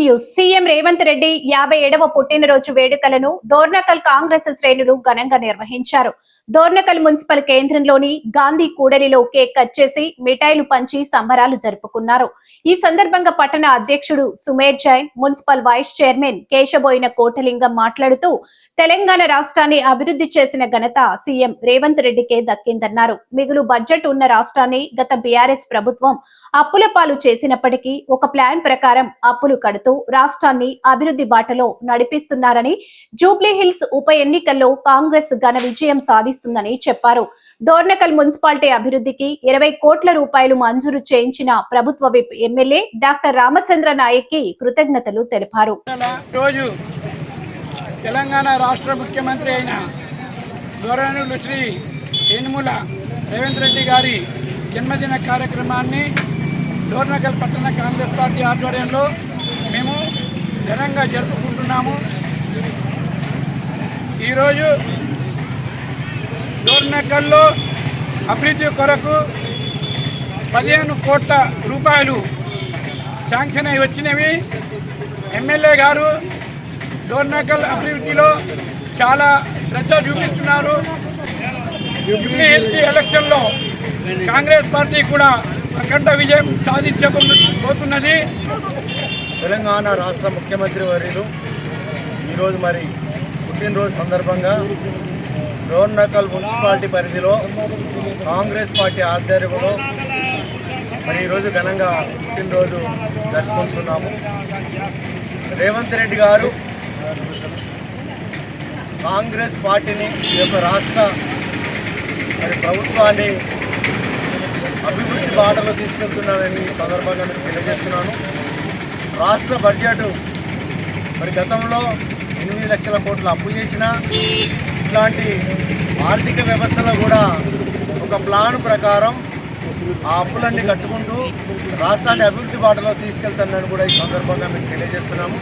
News CM Revanth Reddy యాభై ఏడవ పుట్టినరోజు వేడుకలను డోర్నకల్ కాంగ్రెస్ శ్రేణులు ఘనంగా నిర్వహించారు. డోర్నకల్ మున్సిపల్ కేంద్రంలోని గాంధీ కూడలిలో కేక్ కట్ చేసి మిఠాయిలు పంచి సంబరాలు జరుపుకున్నారు. ఈ సందర్భంగా పట్టణ అధ్యక్షుడు Sumer Jain municipal vice chairman Keshaboina Kotalingam మాట్లాడుతూ తెలంగాణ రాష్ట్రాన్ని అభివృద్ధి చేసిన ఘనత సీఎం రేవంత్ రెడ్డికే దక్కిందన్నారు. మిగులు బడ్జెట్ ఉన్న రాష్ట్రాన్ని గత బీఆర్ఎస్ ప్రభుత్వం అప్పుల పాలు చేసినప్పటికీ ఒక ప్లాన్ ప్రకారం అప్పులు కడుతూ రాష్ట్రాన్ని అభివృద్ధి బాటలో నడిపిస్తున్నారని జూబ్లీహిల్స్ ఉప ఎన్నికల్లో కాంగ్రెస్ ఘన విజయం సాధిస్తుందని చెప్పారు. డోర్నకల్ మున్సిపాలిటీ అభివృద్ధికి ఇరవై కోట్ల రూపాయలు మంజూరు చేయించిన ప్రభుత్వ విప్ ఎమ్మెల్యే డాక్టర్ రామచంద్ర నాయక్కి కృతజ్ఞతలు తెలిపారు. రోజు తెలంగాణ రాష్ట్ర ముఖ్యమంత్రి అయిన గౌరవనీయులు శ్రీ యనుముల రేవంత్ రెడ్డి గారి జన్మదిన కార్యక్రమాన్ని డోర్నకల్ పట్టణ కాంగ్రెస్ పార్టీ ఆధ్వర్యంలో మేము ఘనంగా జరుపుకుంటున్నాము. ఈరోజు డోర్నకల్లో అభివృద్ధి కొరకు పదిహేను కోట్ల రూపాయలు శాంక్షన్ అయి వచ్చినవి. ఎమ్మెల్యే గారు డోర్నకల్ అభివృద్ధిలో చాలా శ్రద్ధ చూపిస్తున్నారు. జూబ్లీ ఎలక్షన్లో కాంగ్రెస్ పార్టీ కూడా అఖండ విజయం సాధించబోతున్నది తెలంగాణ రాష్ట్ర ముఖ్యమంత్రి వర్యులు ఈరోజు మరి పుట్టినరోజు సందర్భంగా డోర్నకల్ మున్సిపాలిటీ పరిధిలో కాంగ్రెస్ పార్టీ ఆధ్వర్యంలో మరి ఈరోజు ఘనంగా పుట్టినరోజు జరుపుకుంటున్నాము. రేవంత్ రెడ్డి గారు కాంగ్రెస్ పార్టీని ఈ యొక్క రాష్ట్ర మరి ప్రభుత్వాన్ని బాటలో తీసుకెళ్తున్నానని ఈ సందర్భంగా మీకు తెలియజేస్తున్నాను. రాష్ట్ర బడ్జెట్ మరి గతంలో ఎనిమిది లక్షల కోట్ల అప్పు చేసిన ఇట్లాంటి ఆర్థిక వ్యవస్థలో కూడా ఒక ప్లాన్ ప్రకారం ఆ అప్పులన్నీ కట్టుకుంటూ రాష్ట్రాన్ని అభివృద్ధి బాటలో తీసుకెళ్తానని కూడా ఈ సందర్భంగా మీకు తెలియజేస్తున్నాము.